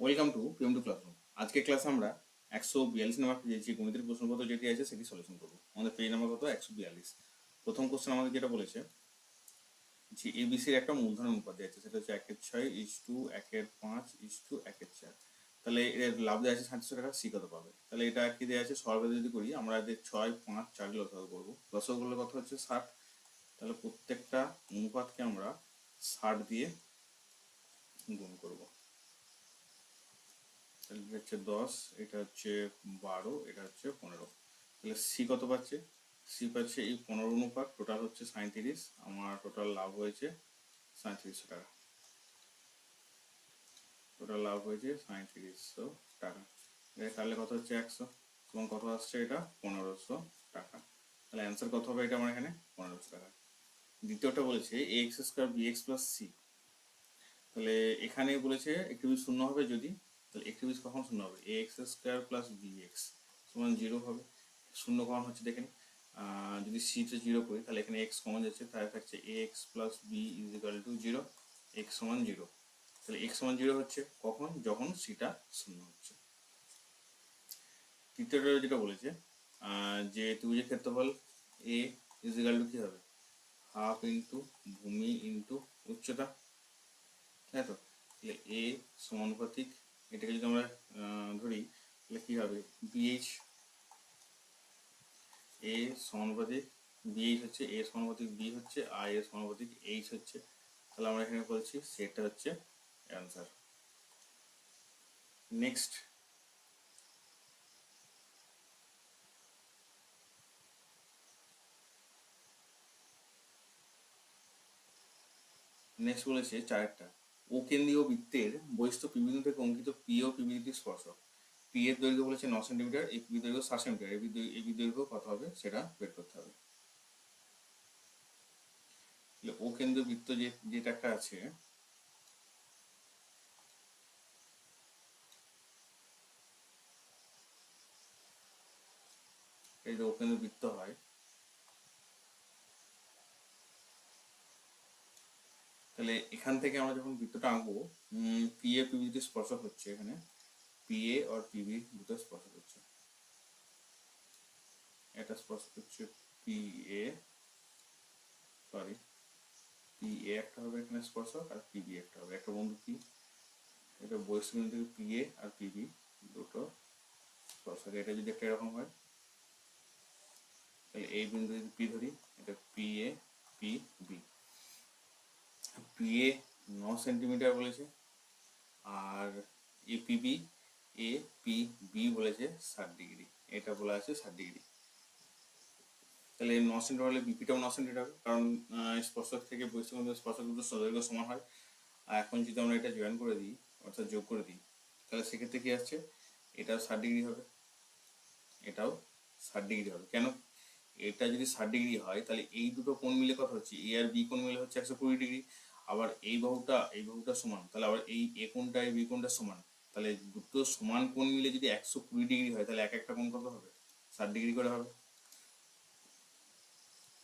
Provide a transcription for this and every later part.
Welcome to PM to classroom আজকে class আমরা একশো বিয়াল্লিশ নাম্বার যে গণিতের প্রশ্নপত্র যেটি আছে সেটি সলিউশন করব। আমাদের পেজ নাম্বার কত? একশো বিয়াল্লিশ। প্রথম কোশ্চেন আমাদের যেটা বলেছে যে এ এবিসির একটা মূলধন অনুপাত আছে, সেটা হচ্ছে একের ছয় ইস টু একের পাঁচ ইস টু একের চার। তাহলে এর লাভ দেওয়া আছে সাতশো টাকা সি কত পাবে? তাহলে এটা কি দেওয়া আছে? সর্বে যদি করি, আমরা এদের ছয়, পাঁচ, চার লসাগু করব। লসাগু করলে কত হচ্ছে ষাট। তাহলে প্রত্যেকটা অনুপাতকে আমরা ষাট দিয়ে গুণ করব। হচ্ছে দশ, এটা হচ্ছে বারো, এটা হচ্ছে পনেরো। তাহলে সি কত পাচ্ছে? সি পাচ্ছে এই পনেরো অনুপাত টোটাল হচ্ছে সাঁত্রিশ আমার টোটাল লাভ হয়েছে সাঁত্রিশশো টাকা। টোটাল লাভ হয়েছে সাঁত্রিশশো টাকা। কাটলে কত হচ্ছে একশো? এবং কত আসছে এটা? পনেরোশো টাকা। তাহলে অ্যান্সার কত হবে এটা আমার এখানে? পনেরোশো টাকা। দ্বিতীয়টা বলেছে x square b x plus c তাহলে এখানে বলেছে একটু শূন্য হবে যদি তাহলে একটি বীজ কখন শূন্য হবে? A x square plus b x সমান জিরো হবে। শূন্য কখন হচ্ছে দেখেন যদি জিরো করি, তাহলে এখানে এক্স কমন যাচ্ছে, তাহলে থাকছে A x plus B is equal to zero x সমান জিরো তাহলে এক্স সমান জিরো হচ্ছে কখন? যখন সিটা শূন্য হচ্ছে। তৃতীয়টা যেটা বলেছে যে ত্রিভুজের ক্ষেত্রফল এ ইজ ইকাল টু কী হবে? হাফ ইন্টু ভূমি ইন্টু উচ্চতা। তাই তো? তাহলে এ সমানুপাতিক এটাকে যদি আমরা ধরি, তাহলে কি হবে? বিএইচ এ সমানুপাতিক বিএইচ হচ্ছে এ সমানুপাতিক বি হচ্ছে আর এ সমানুপাতিক এইচ হচ্ছে, তাহলে আমরা এখানে বলছি সেটা হচ্ছে অ্যান্সার নেক্সট নেক্সট বলেছে চারটা ও কেন্দ্রীয় বৃত্তের বহিষ্ঠ পিবিন্দু থেকে অঙ্কিত পি ও পিবিদিটি স্পর্শক পি এর দৈর্ঘ্য বলেছে ন সেন্টিমিটার এই পিবি দৈর্ঘ্য ষাট সেন্টিমিটার এই বি- দৈর্ঘ্য কত হবে সেটা বের করতে হবে। ও কেন্দ্রীয় বৃত্ত যে, যেটা একটা আছে যে ও কেন্দ্রীয় বৃত্ত হয় তাহলে এখান থেকে আমরা যখন বৃত্তটা আঁকবো পি এ পিবি দুটো স্পর্শক হচ্ছে এখানে। পি এ আর পিবি দুটো স্পর্শক হচ্ছে। এটা স্পর্শক হচ্ছে P A sorry P A একটা হবে এখানে স্পর্শক আর পিবি একটা হবে। একটা বন্ধু পি এটা বয়স বিন্দু পি এ আর পিবি দুটো স্পর্শক। এটা যদি একটা এরকম হয়, তাহলে এই বিন্দু যদি পি ধরি, এটা P A P B P A ন সেন্টিমিটার বলেছে আর A PB A P B বলেছে ষাট ডিগ্রি এটা বলা আছে ষাট ডিগ্রি তাহলে ন সেন্টিমিটার হলে বিপিটাও ন সেন্টিমিটার হবে, কারণ স্পর্শক থেকে মধ্যে স্পর্শক দুটো দৈর্ঘ্য সমান হয়। আর এখন যদি আমরা এটা জয়েন করে দিই, অর্থাৎ যোগ করে দিই, তাহলে সেক্ষেত্রে কি আসছে? এটাও ষাট ডিগ্রি হবে। এটাও ষাট ডিগ্রি হবে। কেন? এটা যদি ষাট ডিগ্রি হয়, তাহলে এই দুটো কোণ মিলে কত হচ্ছে? এ আর বি কোণ মিলে হচ্ছে একশো কুড়ি ডিগ্রি আবার এই বাহুটা এই বাহুটা সমান, তাহলে আবার এই এ কোণটা, এই বি কোণটা সমান, তাহলে দুটো সমান কোণ মিলে যদি একশো কুড়ি ডিগ্রি হয়, তাহলে এক একটা কোণ কত হবে? ষাট ডিগ্রি করে হবে।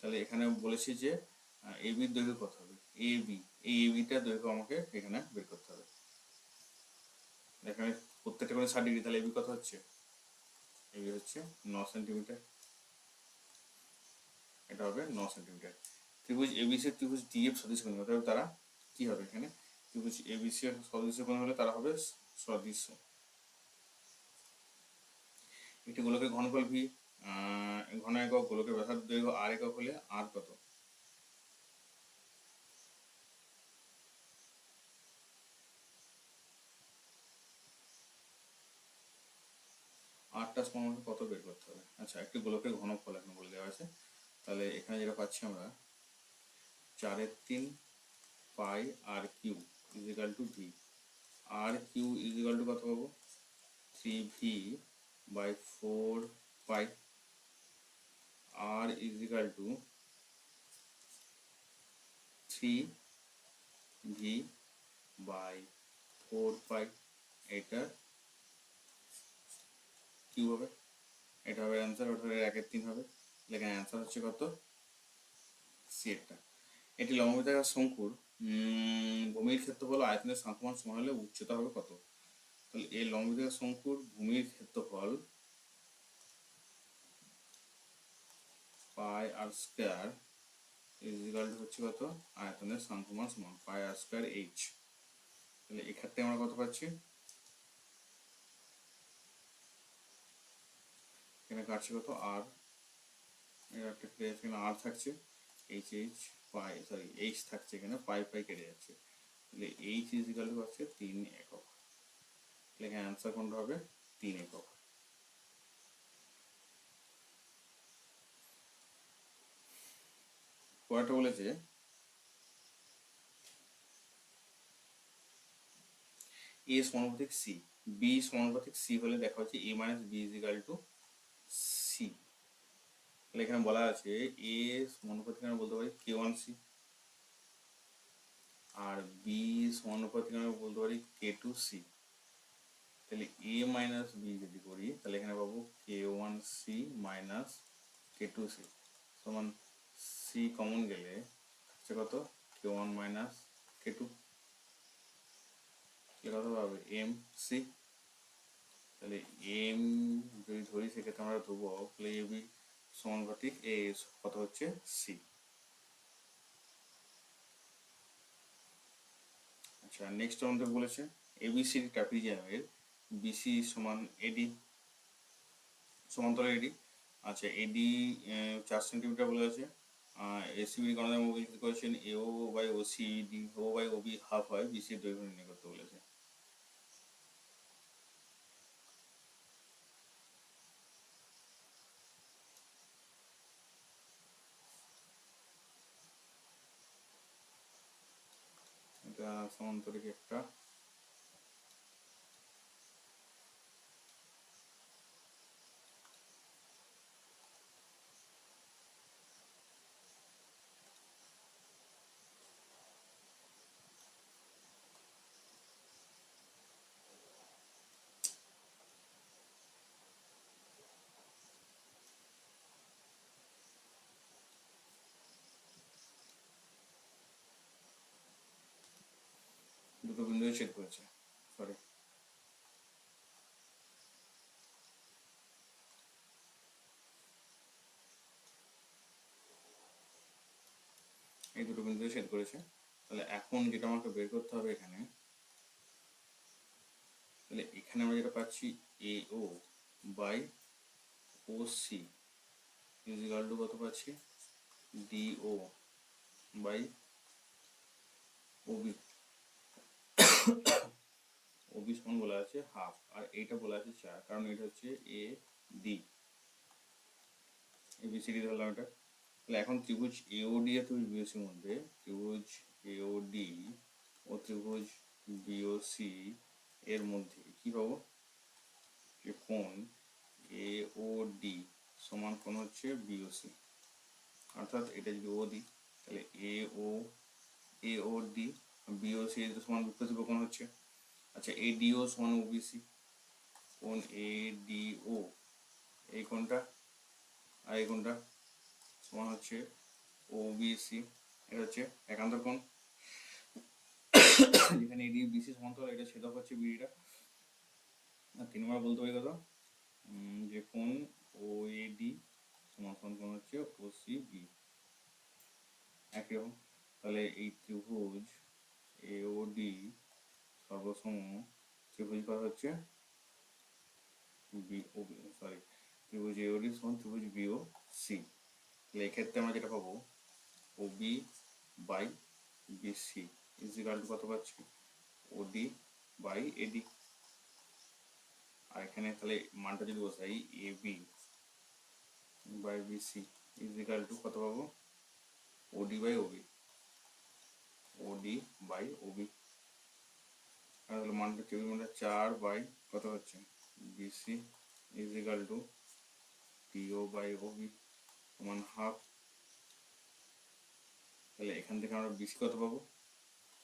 তাহলে এখানে বলেছি যে এ বির দৈর্ঘ্য কত হবে? এ বি, এই এ বিটার দৈর্ঘ্য আমাকে এখানে বের করতে হবে। এখানে প্রত্যেকটা কোণে ষাট ডিগ্রি, তাহলে এবি কত হচ্ছে? এবি হচ্ছে ন সেন্টিমিটার। এটা হবে ন সেন্টিমিটার। ত্রিভুজ এবিসি ত্রিভুজ ডিএফ সদৃশ কোণ অতএব তারা কি হবে এখানে? ত্রিভুজ এবিসি এর সদৃশ কোণ হলে তারা হবে সদৃশ্য একটি গোলকের ঘনফল ভি ঘন একক গোলকের ব্যাসার্ধ দৈর্ঘ্য আর একক হলে আর কত? আটটা আমাকে কত বের করতে হবে? আচ্ছা একটি গোলকের ঘনফল এখন বলে দেওয়া আছে তাহলে এখানে যেটা পাচ্ছি আমরা চারের তিন, pi r Q is equal to V. R Q is equal to কত পাবো? Three V by four pi. R is equal to three V by four pi. এটা কিউ হবে? এটা হবে অ্যান্সার ওটা একের তিন হবে। এখানে অ্যান্সার হচ্ছে কত? সি একটা। এটি লম্বিতাকার শঙ্কুর ভূমির ক্ষেত্রফল আয়তনের সংখ্যমান সমান হলে উচ্চতা হবে কত? তাহলে এই লম্বিত শঙ্কুর, ভূমির ক্ষেত্রফল পাই আর স্কোয়ার ইজিক্যাল হচ্ছে কত? আয়তনের সংখ্যমান সমান, পাই আর স্কোয়ার এইচ তাহলে এক্ষেত্রে আমরা কত পাচ্ছি? এখানে কাটছে কত? আর এখানে আর থাকছে H H pi sorry H থাকছে এখানে পাই পাই কেটে যাচ্ছে। তাহলে এইচ ইজিক্যাল টু হচ্ছে তিন একক। তাহলে এখানে অ্যান্সার কোনটা হবে? তিন একক। পরেরটা বলেছে এ সমানুপাতিক সি বি সমানুপাতিক সি হলে দেখা হচ্ছে A minus B is equal to C তাহলে এখানে বলা আছে এ সমানুপাতিক আমরা বলতে পারি কে ওয়ান সি আর বি সমানুপাতিক আমরা বলতে পারি কে টু সি তাহলে এ মাইনাস বি যদি করি, তাহলে এখানে পাবো K one C minus K two C সমান সি কমন গেলে হচ্ছে কত? K one minus K two কত পাবে? এম সি তাহলে এম যদি ধরি, সেক্ষেত্রে আমরা ধরবো তাহলে এ বি সমানুপাতিক এ কত হচ্ছে সি আচ্ছা নেক্সট আমাদের বলেছে এবিসিডি ট্রাপিজিয়ামের বিসি সমান এডি সমান্তরাল এডি আচ্ছা এডি চার সেন্টিমিটার বলে আছে। এসিবি গণনা করেছেন AO by O C D O by O B half হয় বিসি দৈর্ঘ্য নির্ণয় করতে বলেছে। এটা সমান্তরিক একটা ছেদ করেছে। সরি এই দুটো বিন্দু ছেদ করেছে। তাহলে এখন যেটা আমাকে বের করতে হবে এখানে, তাহলে এখানে আমরা যেটা পাচ্ছি A O by O C is equal to কত পাচ্ছি? D O by OB OB সমান বলা আছে হাফ আর এইটা বলা আছে চার, কারণ এটা হচ্ছে A D A B C D ধরলাম এটা। তাহলে এখন ত্রিভুজ এওডি আর ত্রিভুজ বিওসির মধ্যে ত্রিভুজ এওডি ও ত্রিভুজ বিওসি এর মধ্যে কি পাবো? যে কোণ এওডি সমান কোণ হচ্ছে বিওসি অর্থাৎ এটা যদি ও দিই, তাহলে A O A O D BOC সমান বিপরীত কোণ হচ্ছে। আচ্ছা এ ডিও সমান ওবিসি কোণ এ ডিও এই কোণটা আর এই কোণটা সমান হচ্ছে ওবিসি এটা হচ্ছে একান্তর কোণ। যেখানে এডি বিসি সমান্তরাল, এটা ছেদক হচ্ছে বিডিটা আর তিন নম্বর বলতে পারি কত যে কোণ ও এডি সমান সমান কোণ হচ্ছে ও সি বি একই রকম। তাহলে এই ত্রিভুজ এওডি সর্বসম ত্রিভুজ করা হচ্ছে বি ও সরি ত্রিভুজ এওডি সমান ত্রিভুজ বিও সি তাহলে এক্ষেত্রে আমরা যেটা পাবো O B by BC is equal to কত পাচ্ছি? ওডি বাই এডি আর এখানে তাহলে মানটা যদি বসাই A B by BC is equal to কত পাবো? OD by OB OD by OB তাহলে মানটা টেবিল মানটা চার বাই কত হচ্ছে? BC is equal to TO by OB সমান হাফ তাহলে এখান থেকে আমরা বিসি কত পাবো?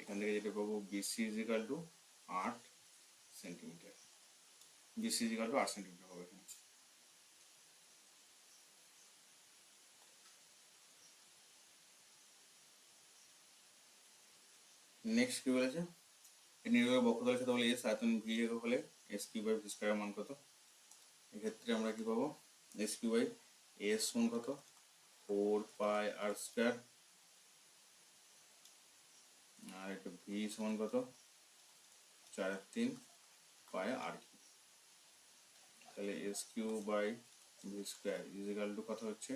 এখান থেকে যেটা পাবো বিসি ইজিকাল টু আট centimetre BC is equal to আট সেন্টিমিটার হবে এখানে। নেক্সট কি বলেছে? নির্ভর বক্ষতলের সাথে বলে এস আয়তন ভি একক হলে এস কিউ বাই ভি স্কোয়ারের মান কত? এক্ষেত্রে আমরা কি পাবো? এস কিউ বাই এস সমান কত? ফোর পাই আর স্কোয়ার আর এটা ভি সমান কত? চার তিন পাই আর কিউ তাহলে S Q by V square is equal to কত হচ্ছে?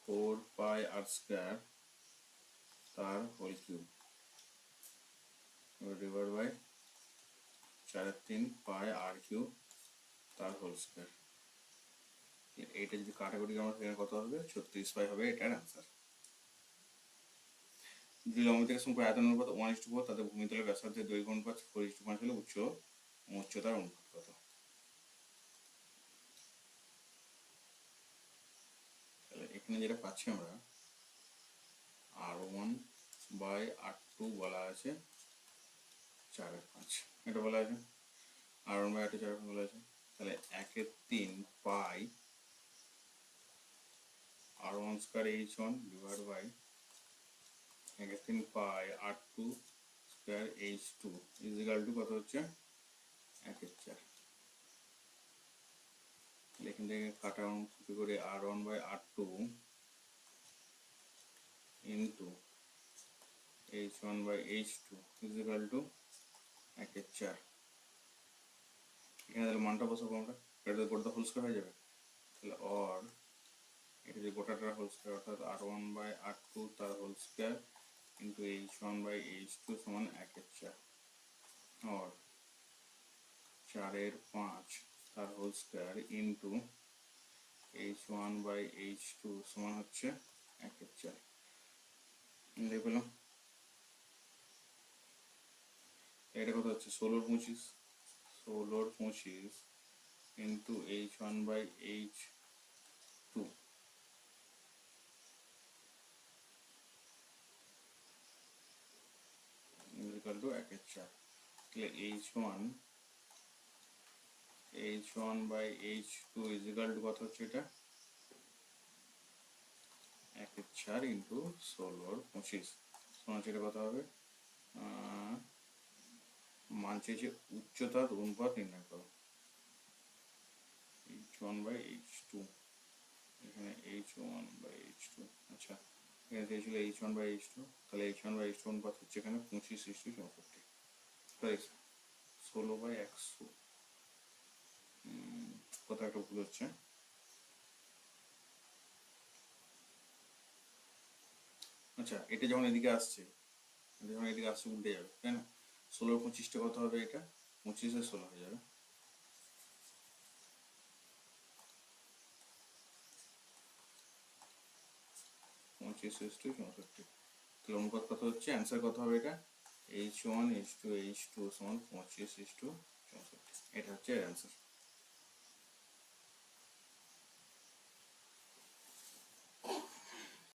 ফোর পাই আর স্কোয়ার তার হোল কিউব ডিভাইড বাই চার তিন পাই আর কিউব তার হোল স্কোয়ার এইটা যদি কাটাকুটি আমরা সেখানে কত হবে? ছত্রিশ পাই হবে, এটার অ্যান্সার যদি লম্ব থেকে সম্পর্ক আয়তন অনুপাত ওয়ান ইস টু ফোর তাদের ভূমিতলের ব্যাসার্ধের দৈর্ঘ্য অনুপাত ফোর ইস টু পাঁচ হলে উচ্চ উচ্চতার অনুপাত কত? এখানে যেটা পাচ্ছি আমরা r one by r two বলা আছে, চার পাঁচ। এটা বলা আছে? R one by r two চার পাঁচ বলা আছে? তাহলে একের তিন pi r one square H one divide by একের তিন pi r two square H two is equal to কত হচ্ছে? একের চার। এখান থেকে কাটা করে r one by r two into H one by H two is equal to একের চার। এখানে তাহলে মানটা বসাবো আমরা। এটা তো গোটা হোল স্কোয়ার হয়ে যাবে, তাহলে অর এটা যে গোটাটার হোল স্কোয়ার অর্থাৎ r one by r two তার whole square into H one by H two সমান একের চার। অর চারের পাঁচ তার whole square into H one by H two সমান হচ্ছে একের চার। দেখে পেলাম এটা কত হচ্ছে? ষোলোর পঁচিশ। ষোলোর পঁচিশ into H one by H two equal to একের চার। তাহলে H one H one by H two is equal to কত হচ্ছে এটা? একের চার ইন্টু ষোলোর পঁচিশ। সমান হচ্ছে কত হবে? মান চেয়েছে উচ্চতার অনুপাত নির্ণয় করো। H one by H two. এখানে H one by H two. আচ্ছা এখানে চেয়েছিল H one by H two. তাহলে H one by H two অনুপাত হচ্ছে এখানে পঁচিশ ইস টু চৌষট্টি ষোলো বাই একশো। কোথাও একটা ভুল হচ্ছে। আচ্ছা এটা যখন এদিকে আসছে যখন এদিকে আসছে উল্টে যাবে, তাই না? ষোলোর পঁচিশটা কত হবে এটা? পঁচিশে ষোলো হয়ে যাবে। পঁচিশ ইস টু চৌষট্টি তাহলে অনুপাত কত হচ্ছে? অ্যান্সার কত হবে এটা? H one H two H two সমান পঁচিশ ইস টু চৌষট্টি এটা হচ্ছে অ্যান্সার